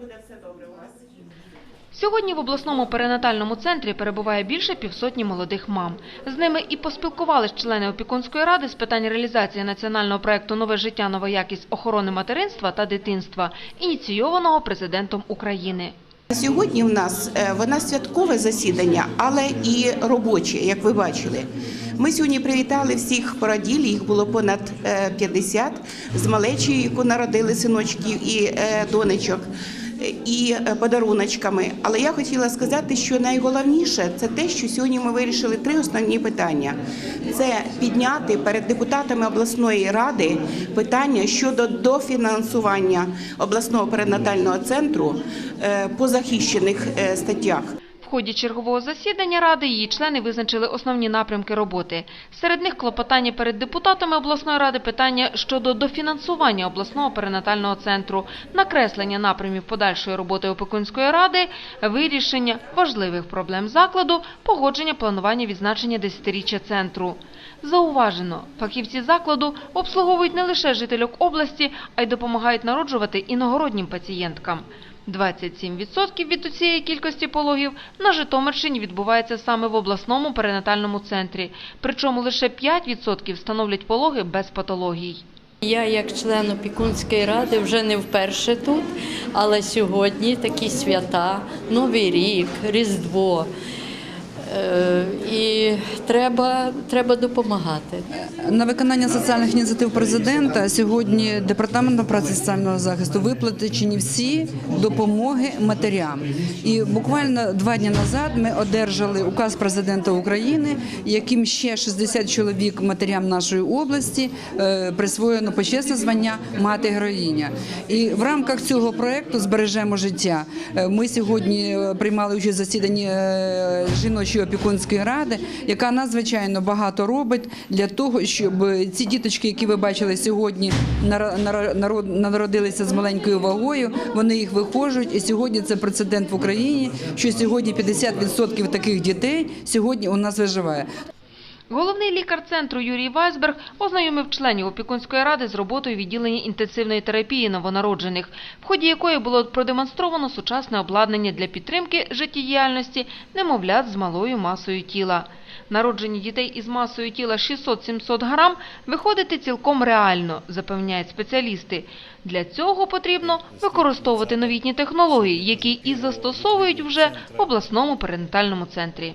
Буде все добре у вас. Сьогодні в обласному перинатальному центрі перебуває більше півсотні молодих мам. З ними і поспілкувались члени опікунської ради з питань реалізації національного проекту Нове життя, нова якість охорони материнства та дитинства, ініційованого президентом України. Сьогодні в нас е, вона святкове засідання, але і робоче, як ви бачили. Ми сьогодні привітали всіх породіль, їх було понад е, 50, з малечею, яку народили синочків і е, донечок, е, і е, подаруночками. Але я хотіла сказати, що найголовніше це те, що сьогодні ми вирішили три основні питання: це підняти перед депутатами обласної ради питання щодо дофінансування обласного перинатального центру е, по захищених е, статтях. Ході чергового засідання ради її члени визначили основні напрямки роботи. Серед них клопотання перед депутатами обласної ради питання щодо дофінансування обласного перинатального центру, накреслення напрямів подальшої роботи опікунської ради, вирішення важливих проблем закладу, погодження планування відзначення десятиріччя центру. Зауважено, фахівці закладу обслуговують не лише жительок області, а й допомагають народжувати іногороднім пацієнткам. 27% від усієї кількості пологів на Житомирщині відбувається саме в обласному перинатальному центрі, причому лише 5% становлять пологи без патологій. Я, як член опікунської ради, вже не вперше тут, але сьогодні такі свята, Новий рік, Різдво. Е, І треба, треба допомагати. На виконання соціальних ініціатив президента сьогодні департаментом праці соціального захисту виплатені всі допомоги матерям. І буквально два дні назад ми одержали указ президента України, яким ще 60 чоловік матерям нашої області е, присвоєно почесне звання мати героїня. І в рамках цього проекту збережемо життя. Е, Ми сьогодні приймали участь в засіданні е, жіночої опікунської ради, яка надзвичайно багато робить для того, щоб ці діточки, які ви бачили сьогодні, народилися з маленькою вагою. Вони їх вихожують, і сьогодні це прецедент в Україні, що сьогодні 50% таких дітей сьогодні у нас виживає. Головний лікар центру Юрій Вайсберг ознайомив членів опікунської ради з роботою відділення інтенсивної терапії новонароджених, в ході якої було продемонстровано сучасне обладнання для підтримки життєдіяльності немовлят з малою масою тіла. Народжені дітей із масою тіла 600-700 грам виходити цілком реально, запевняють спеціалісти. Для цього потрібно використовувати новітні технології, які і застосовують вже в обласному перинатальному центрі.